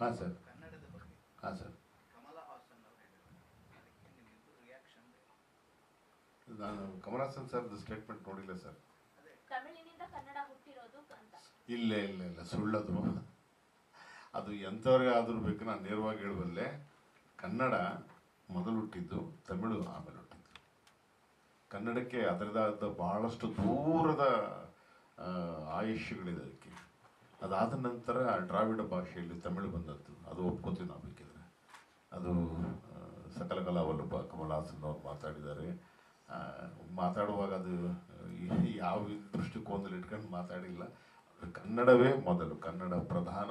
ಹಾಂ ಸರ್. ಕನ್ನಡದ ಬಗ್ಗೆ. ಹಾಂ ಸರ್. ನಾನು ಕಮಲಾಸನ್ ಸರ್ ಸ್ಟೇಟ್ಮೆಂಟ್ ನೋಡಿಲ್ಲ ಸರ್ ಅದೇ. ಕನ್ನಡ ಹುಟ್ಟಿರೋದು ಅಂತ. ಇಲ್ಲ ಇಲ್ಲ ಇಲ್ಲ ಸುಳ್ಳದು. ಅದು ಎಂಥವ್ರಿಗೆ ಆದರೂ ಬೇಕು ನಾನು ನೇರವಾಗಿ ಹೇಳಬಲ್ಲೆ ಕನ್ನಡ ಮೊದಲು ಹುಟ್ಟಿದ್ದು ತಮಿಳು ಆಮೇಲೆ ಹುಟ್ಟಿದ್ದು ಕನ್ನಡಕ್ಕೆ ಅದರದಾದ ಬಹಳಷ್ಟು ದೂರದ ಆಯುಷ್ಯಗಳಿದೆ ಅದಕ್ಕೆ. ಅದಾದ ನಂತರ ದ್ರಾವಿಡ ಭಾಷೆಯಲ್ಲಿ ತಮಿಳು ಬಂದದ್ದು. ಅದು ಒಪ್ಕೋತೀವಿ ನಾವು ಬೇಕಿದ್ರೆ. ಅದು ಆ, ಸಕಲ ಕಲಾವಲ್ಲಭ ಕಮಲಹಾಸನ್ ಅವರು ಮಾತಾಡಿದ್ದಾರೆ. ಆ, ಮಾತಾಡುವಾಗ ಅದು ಯಾವ ದೃಷ್ಟಿಕೋನದಲ್ಲಿ ಇಟ್ಕೊಂಡು ಮಾತಾಡಿಲ್ಲ. ಕನ್ನಡವೇ ಮೊದಲು ಕನ್ನಡ ಪ್ರಧಾನ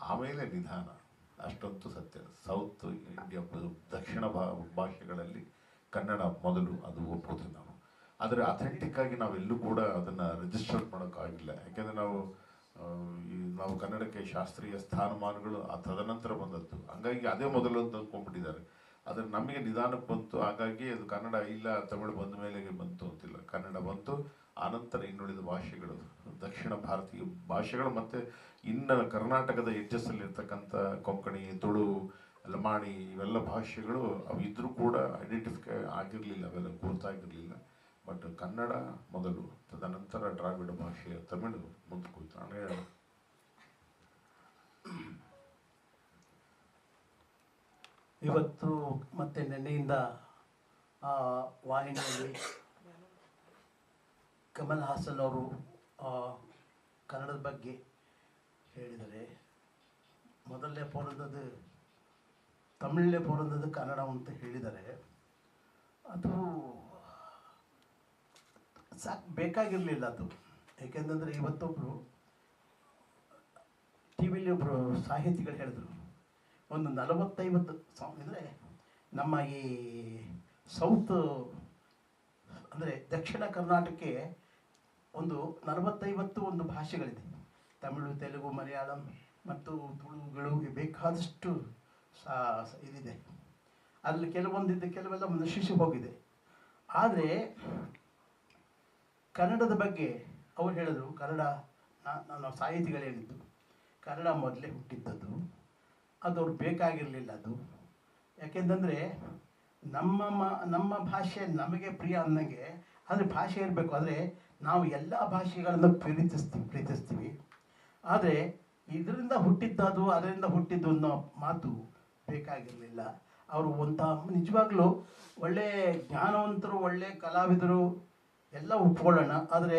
ಆಮೇಲೆ ನಿಧಾನ. ಅಷ್ಟೊಂದು ಸತ್ಯ. ಸೌತ್ ಇಂಡಿಯಾ ದಕ್ಷಿಣ ಭಾ ಭಾಷೆಗಳಲ್ಲಿ ಕನ್ನಡ ಮೊದಲು ಅದು ಒಪ್ಕೋತೀವಿ ನಾವು. ಆದರೆ ಅಥೆಂಟಿಕ್ ಆಗಿ ನಾವೆಲ್ಲೂ ಕೂಡ ಅದನ್ನು ರಿಜಿಸ್ಟರ್ ಮಾಡೋಕ್ಕಾಗಿಲ್ಲ. ಯಾಕೆಂದರೆ ನಾವು ಆ, ನಾವು ಕನ್ನಡಕ್ಕೆ ಶಾಸ್ತ್ರೀಯ ಸ್ಥಾನಮಾನಗಳು ಆ ತದನಂತರ ಬಂದದ್ದು. ಹಂಗಾಗಿ ಅದೇ ಮೊದಲು ಅಂತ ಅಂದ್ಕೊಂಡ್ಬಿಟ್ಟಿದ್ದಾರೆ. ಆದರೆ ನಮಗೆ ನಿಧಾನಕ್ಕೆ ಬಂತು. ಹಾಗಾಗಿ ಅದು ಕನ್ನಡ ಇಲ್ಲ, ತಮಿಳು ಬಂದ ಮೇಲೆ ಬಂತು ಅಂತಿಲ್ಲ. ಕನ್ನಡ ಬಂತು, ಆನಂತರ ಇನ್ನುಳಿದ ಭಾಷೆಗಳು. ದಕ್ಷಿಣ ಭಾರತೀಯ ಭಾಷೆಗಳು ಮತ್ತು ಇನ್ನು ಕರ್ನಾಟಕದ ಎಜ್ಜಸ್ಸಲ್ಲಿರ್ತಕ್ಕಂಥ ಕೊಂಕಣಿ, ತುಳು, ಲಮಾಣಿ, ಇವೆಲ್ಲ ಭಾಷೆಗಳು ಅವು ಇದ್ರೂ ಕೂಡ ಐಡೆಂಟಿಫೈ ಆಗಿರಲಿಲ್ಲ, ಅವೆಲ್ಲ ಗುರುತಾಗಿರಲಿಲ್ಲ. ಬಟ್ ಕನ್ನಡ ಮೊದಲು ತದನಂತರ ದ್ರಾವಿಡ ಭಾಷೆಯ ತಮಿಳು ಮುಂದೆ ನಾನು ಇವತ್ತು ಮತ್ತೆ ನಿನ್ನೆಯಿಂದ ಆ, ವಾಹಿನಿಯಲ್ಲಿ ಕಮಲ್ ಹಾಸನ್ ಅವರು ಕನ್ನಡದ ಬಗ್ಗೆ ಹೇಳಿದರೆ ಮೊದಲನೇ ಪೋರಂದದ್ದು ತಮಿಳನೇ ಪೋರಂದದ್ದು ಕನ್ನಡ ಅಂತ ಹೇಳಿದರೆ ಅದು ಸಾಕು ಬೇಕಾಗಿರಲಿಲ್ಲ ಅದು. ಏಕೆಂತಂದರೆ ಇವತ್ತೊಬ್ಬರು ಟಿ ವಿಲಿ ಒಬ್ಬರು ಸಾಹಿತಿಗಳು ಹೇಳಿದರು. ಒಂದು ನಲವತ್ತೈವತ್ತು ಅಂದರೆ ನಮ್ಮ ಈ ಸೌತ್, ಅಂದರೆ ದಕ್ಷಿಣ ಕರ್ನಾಟಕಕ್ಕೆ ಒಂದು ನಲವತ್ತೈವತ್ತು ಒಂದು ಭಾಷೆಗಳಿದೆ. ತಮಿಳು, ತೆಲುಗು, ಮಲಯಾಳಂ ಮತ್ತು ತುಳುಗಳು ಬೇಕಾದಷ್ಟು ಇದಿದೆ. ಅಲ್ಲಿ ಕೆಲವೊಂದಿದ್ದ, ಕೆಲವೆಲ್ಲ ನಶಿಸಿ ಹೋಗಿದೆ. ಆದರೆ ಕನ್ನಡದ ಬಗ್ಗೆ ಅವ್ರು ಹೇಳಿದರು, ಕನ್ನಡ ನಾನು ಸಾಹಿತಿಗಳು ಹೇಳಿದ್ದು ಕನ್ನಡ ಮೊದಲೇ ಹುಟ್ಟಿದ್ದದು ಅದು ಅವ್ರು ಬೇಕಾಗಿರಲಿಲ್ಲ ಅದು. ಯಾಕೆಂತಂದರೆ ನಮ್ಮ ಮ, ನಮ್ಮ ಭಾಷೆ ನಮಗೆ ಪ್ರಿಯ ಅನ್ನಂಗೆ ಆದರೆ ಭಾಷೆ ಇರಬೇಕು. ಆದರೆ ನಾವು ಎಲ್ಲ ಭಾಷೆಗಳನ್ನು ಪ್ರೀತಿಸ್ತೀವಿ ಪ್ರೀತಿಸ್ತೀವಿ. ಆದರೆ ಇದರಿಂದ ಹುಟ್ಟಿದ್ದದು, ಅದರಿಂದ ಹುಟ್ಟಿದ್ದು ಅನ್ನೋ ಮಾತು ಬೇಕಾಗಿರಲಿಲ್ಲ. ಅವರು ಒಂಥ, ನಿಜವಾಗ್ಲೂ ಒಳ್ಳೆ ಜ್ಞಾನವಂತರು, ಒಳ್ಳೆ ಕಲಾವಿದರು ಎಲ್ಲ ಒಪ್ಕೊಳ್ಳೋಣ. ಆದರೆ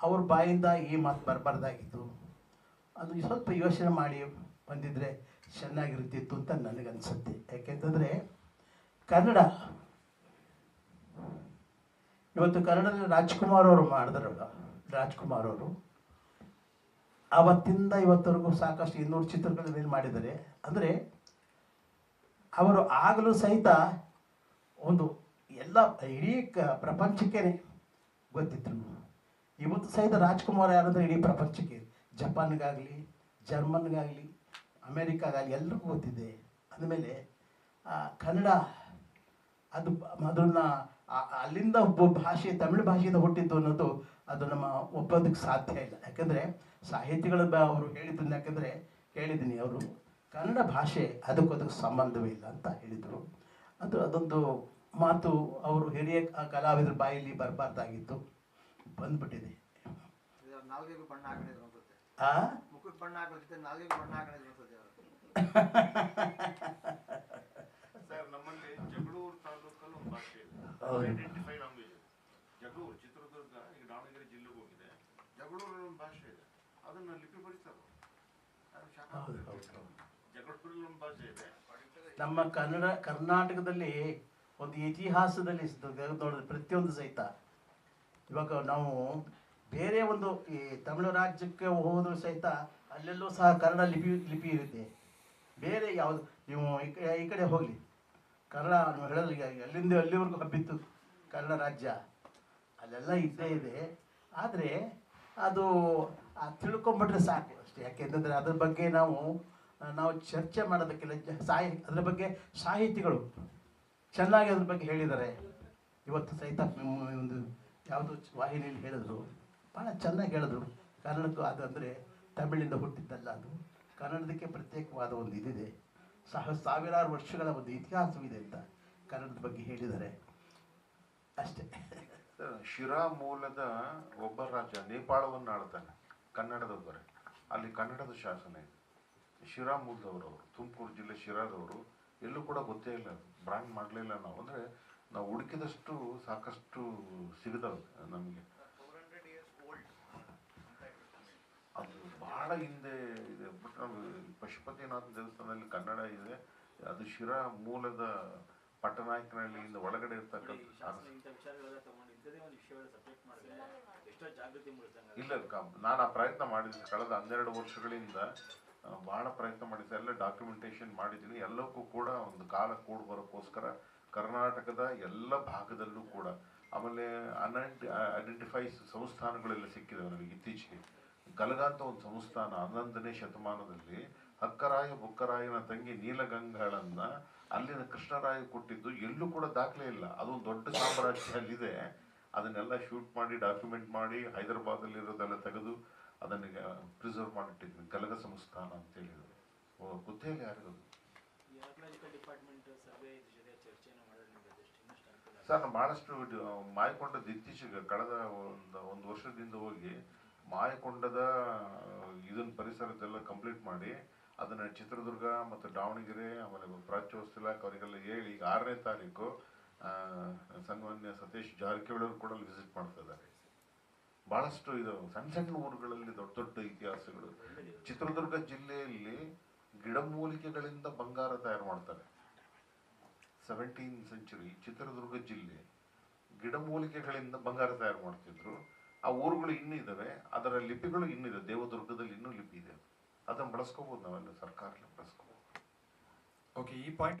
ಅವ್ರ ಬಾಯಿಂದ ಈ ಮಾತು ಬರಬಾರ್ದಾಗಿತ್ತು ಅದು ಸ್ವಲ್ಪ ಯೋಚನೆ ಮಾಡಿ ಬಂದಿದ್ದರೆ ಚೆನ್ನಾಗಿರ್ತಿತ್ತು ಅಂತ ನನಗನ್ಸುತ್ತೆ. ಯಾಕೆಂತಂದರೆ ಕನ್ನಡ, ಇವತ್ತು ಕನ್ನಡದಲ್ಲಿ ರಾಜ್ಕುಮಾರ್ ಅವರು ಮಾಡಿದ್ರಲ್ಲ, ರಾಜ್ಕುಮಾರ್ ಅವರು ಆವತ್ತಿಂದ ಇವತ್ತವರೆಗೂ ಸಾಕಷ್ಟು ಇನ್ನೂರು ಚಿತ್ರಗಳನ್ನು ಮಾಡಿದ್ದಾರೆ. ಅಂದರೆ ಅವರು ಆಗಲೂ ಸಹಿತ ಒಂದು ಎಲ್ಲ ಇಡೀ ಪ್ರಪಂಚಕ್ಕೆ ಗೊತ್ತಿದ್ರು ಇವತ್ತು ಸಹಿತ ರಾಜ್ಕುಮಾರ್ ಯಾರಂದ್ರೆ ಇಡೀ ಪ್ರಪಂಚಕ್ಕೆ ಜಪಾನ್ಗಾಗಲಿ ಜರ್ಮನ್ಗಾಗಲಿ ಅಮೇರಿಕಾಗಾಗಲಿ ಎಲ್ರಿಗೂ ಗೊತ್ತಿದೆ. ಅಂದಮೇಲೆ ಆ, ಕನ್ನಡ ಅದು ಅದನ್ನು ಅಲ್ಲಿಂದ ಒಬ್ಬ ಭಾಷೆ ತಮಿಳು ಭಾಷೆಯಿಂದ ಹುಟ್ಟಿದ್ದು ಅನ್ನೋದು ಅದು ನಮ್ಮ ಒಪ್ಪೋದಕ್ಕೆ ಸಾಧ್ಯ ಇಲ್ಲ. ಯಾಕಂದರೆ ಸಾಹಿತಿಗಳ ಅವರು ಹೇಳಿದ್ದನ್ನು ಯಾಕಂದರೆ ಹೇಳಿದ್ದೀನಿ ಅವರು. ಕನ್ನಡ ಭಾಷೆ ಅದಕ್ಕೂ ಅದಕ್ಕೆ ಸಂಬಂಧವೇ ಇಲ್ಲ ಅಂತ ಹೇಳಿದರು. ಅದು ಅದೊಂದು ಮಾತು ಅವರು ಹಿರಿಯ ಕಲಾವಿದರ ಬಾಯಲ್ಲಿ ಬರಬಾರ್ದಾಗಿತ್ತು. ಬಂದ್ಬಿಟ್ಟಿದೆ. ಜಗಳೂರು ತಾಲೂಕಲ್ಲಿ ಒಂದು ಭಾಷೆ ಇದೆ. ಹೌದು. ಐಡೆಂಟಿಫೈ ಲ್ಯಾಂಗ್ವೇಜ್ ಜಗಳೂರು ಚಿತ್ರದುರ್ಗ ಈಗ ದಾವಣಗೆರೆ ಜಿಲ್ಲೆಗೆ ಹೋಗಿದೆ. ಜಗಳೂರಲ್ಲಿ ಒಂದು ಭಾಷೆ ಇದೆ. ಅದನ್ನ. ಜಗಳೂರಲ್ಲಿ ಒಂದು ಭಾಷೆ ಇದೆ. ನಮ್ಮ ಕನ್ನಡ ಕರ್ನಾಟಕದಲ್ಲಿ ಒಂದು ಇತಿಹಾಸದಲ್ಲಿ ನೋಡಿದ್ರೆ ಪ್ರತಿಯೊಂದು ಸಹಿತ. ಇವಾಗ ನಾವು ಬೇರೆ ಒಂದು ಈ ತಮಿಳು ರಾಜ್ಯಕ್ಕೆ ಹೋದರೂ ಸಹಿತ ಅಲ್ಲೆಲ್ಲೂ ಸಹ ಕನ್ನಡ ಲಿಪಿ ಲಿಪಿ ಇರುತ್ತೆ. ಬೇರೆ ಯಾವುದು, ನೀವು ಈ ಕಡೆ ಹೋಗಲಿ. ಕನ್ನಡ ನೀವು ಹೇಳೋದು ಅಲ್ಲಿಂದ ಅಲ್ಲಿವರೆಗೂ ಹಬ್ಬಿತ್ತು ಕನ್ನಡ ರಾಜ್ಯ. ಅಲ್ಲೆಲ್ಲ ಇದ್ದೇ ಇದೆ. ಆದರೆ ಅದು ತಿಳ್ಕೊಂಬಿಟ್ರೆ ಸಾಕು ಅಷ್ಟೇ. ಯಾಕೆಂತಂದರೆ ಅದ್ರ ಬಗ್ಗೆ ನಾವು ನಾವು ಚರ್ಚೆ ಮಾಡೋದಕ್ಕೆಲ್ಲ ಸಾಹಿ, ಅದ್ರ ಬಗ್ಗೆ ಸಾಹಿತಿಗಳು ಚೆನ್ನಾಗಿ ಅದ್ರ ಬಗ್ಗೆ ಹೇಳಿದ್ದಾರೆ. ಇವತ್ತು ಸಹಿತ ಒಂದು ಯಾವುದು ವಾಹಿನಿಯಲ್ಲಿ ಹೇಳಿದ್ರು. ಭಾಳ ಚೆನ್ನಾಗಿ ಹೇಳಿದ್ರು. ಕನ್ನಡಕ್ಕೂ ಅದು ಅಂದರೆ ತಮಿಳಿಂದ ಹುಟ್ಟಿದ್ದಲ್ಲ ಅದು. ಕನ್ನಡದಕ್ಕೆ ಪ್ರತ್ಯೇಕವಾದ ಒಂದು ಇದಿದೆ. ಸಹ ಸಾವಿರಾರು ವರ್ಷಗಳ ಒಂದು ಇತಿಹಾಸವಿದೆ ಅಂತ ಕನ್ನಡದ ಬಗ್ಗೆ ಹೇಳಿದ್ದಾರೆ. ಅಷ್ಟೇ. ಶಿರಾ ಮೂಲದ ಒಬ್ಬ ರಾಜ ನೇಪಾಳವನ್ನು ಆಳ್ತಾನೆ, ಕನ್ನಡದೊಬ್ಬರೇ. ಅಲ್ಲಿ ಕನ್ನಡದ ಶಾಸನ ಇದೆ. ಶಿರಾ ಮೂಲದವರು ಅವರು, ತುಮಕೂರು ಜಿಲ್ಲೆ ಶಿರಾದವರು ಎಲ್ಲೂ ಕೂಡ ಗೊತ್ತೇ ಇಲ್ಲ. ಬ್ರ್ಯಾಂಡ್ ಮಾಡಲಿಲ್ಲ ನಾವು. ಅಂದರೆ ನಾವು ಹುಡುಕಿದಷ್ಟು ಸಾಕಷ್ಟು ಸಿಗದವು ನಮಗೆ. ಅದು ಬಹಳ ಹಿಂದೆ ಇದೆ. ಬಟ್ ನಾವು ಪಶುಪತಿನಾಥ ದೇವಸ್ಥಾನದಲ್ಲಿ ಕನ್ನಡ ಇದೆ. ಅದು ಶಿರಾ ಮೂಲದ ಪಟ್ಟನಾಯಕನಹಳ್ಳಿಯಿಂದ ಒಳಗಡೆ ಇರ್ತಕ್ಕಂಥ ಇಲ್ಲ ಕ- ನಾನು ಆ ಪ್ರಯತ್ನ ಮಾಡಿದ್ದೆ ಕಳೆದ ಹನ್ನೆರಡು ವರ್ಷಗಳಿಂದ ಬಹಳ ಪ್ರಯತ್ನ ಮಾಡಿದ್ದೆ ಎಲ್ಲ ಡಾಕ್ಯುಮೆಂಟೇಶನ್ ಮಾಡಿದ್ದೀನಿ ಎಲ್ಲಕ್ಕೂ ಕೂಡ ಒಂದು ಕಾಲ ಕೂಡಿ ಬರೋಕ್ಕೋಸ್ಕರ ಕರ್ನಾಟಕದ ಎಲ್ಲ ಭಾಗದಲ್ಲೂ ಕೂಡ ಆಮೇಲೆ ಅನೈಂಟಿ ಐಡೆಂಟಿಫೈಸ್ ಸಂಸ್ಥಾನಗಳೆಲ್ಲ ಸಿಕ್ಕಿದ್ದಾವೆ ನನಗೆ ಇತ್ತೀಚೆಗೆ. ಗಲಗಾಂತ ಒಂದು ಸಂಸ್ಥಾನ ಹನ್ನೊಂದನೇ ಶತಮಾನದಲ್ಲಿ ಹಕ್ಕರಾಯ ಬುಕ್ಕರಾಯನ ತಂಗಿ ನೀಲಗಂಗಳನ್ನ ಅಲ್ಲಿನ ಕೃಷ್ಣರಾಯ ಕೊಟ್ಟಿದ್ದು ಎಲ್ಲೂ ಕೂಡ ದಾಖಲೆ ಇಲ್ಲ. ಅದೊಂದು ದೊಡ್ಡ ಸಾಮ್ರಾಜ್ಯ ಅಲ್ಲಿದೆ ಅದನ್ನೆಲ್ಲ ಶೂಟ್ ಮಾಡಿ ಡಾಕ್ಯುಮೆಂಟ್ ಮಾಡಿ ಹೈದರಾಬಾದಲ್ಲಿರೋದೆಲ್ಲ ತೆಗೆದು ಅದನ್ನ ಪ್ರಿಸರ್ವ್ ಮಾಡಿಟ್ಟಿದ್ವಿ ಗಲಗ ಸಂಸ್ಥಾನ ಅಂತ ಹೇಳಿದ್ರು. ಇಲ್ಲ ಯಾರಿಗೂ. ಸರ್ ಭಾಳಷ್ಟು ಮಾಯಕೊಂಡದ ಇತ್ತೀಚೆಗೆ ಕಳೆದ ಒಂದು ಒಂದು ವರ್ಷದಿಂದ ಹೋಗಿ ಮಾಯಕೊಂಡದ ಇದನ್ನ ಪರಿಸರದೆಲ್ಲ ಕಂಪ್ಲೀಟ್ ಮಾಡಿ ಅದನ್ನ ಚಿತ್ರದುರ್ಗ ಮತ್ತು ದಾವಣಗೆರೆ ಆಮೇಲೆ ಪ್ರಾಚ್ಯೋತ್ಸವ ಇಲಾಖೆ ಅವರಿಗೆಲ್ಲ ಹೇಳಿ ಈಗ ಆರನೇ ತಾರೀಕು ಸನ್ಮಾನ್ಯ ಸತೀಶ್ ಜಾರಕಿಹೊಳಿ ಅವರು ಕೂಡ ವಿಸಿಟ್ ಮಾಡ್ತಾ ಇದ್ದಾರೆ. ಭಾಳಷ್ಟು ಇದು ಸಣ್ಣ ಸಣ್ಣ ಊರುಗಳಲ್ಲಿ ದೊಡ್ಡ ದೊಡ್ಡ ಇತಿಹಾಸಗಳು. ಚಿತ್ರದುರ್ಗ ಜಿಲ್ಲೆಯಲ್ಲಿ ಗಿಡಮೂಲಿಕೆಗಳಿಂದ ಬಂಗಾರ ತಯಾರು ಮಾಡ್ತಾರೆ. ಸೆವೆಂಟೀನ್ ಸೆಂಚುರಿ ಚಿತ್ರದುರ್ಗ ಜಿಲ್ಲೆ ಗಿಡಮೂಲಿಕೆಗಳಿಂದ ಬಂಗಾರ ತಯಾರು ಮಾಡ್ತಿದ್ರು. ಆ ಊರುಗಳು ಇನ್ನೂ ಇದಾವೆ ಅದರ ಲಿಪಿಗಳು ಇನ್ನಿದೆ ದೇವದುರ್ಗದಲ್ಲಿ ಇನ್ನೂ ಲಿಪಿ ಇದೆ. ಅದನ್ನು ಬಳಸ್ಕೋಬಹುದು ನಾವೆಲ್ಲ ಸರ್ಕಾರ ಬಳಸ್ಕೋಬಹುದು ಓಕೆ ಈ ಪಾಯಿಂಟ್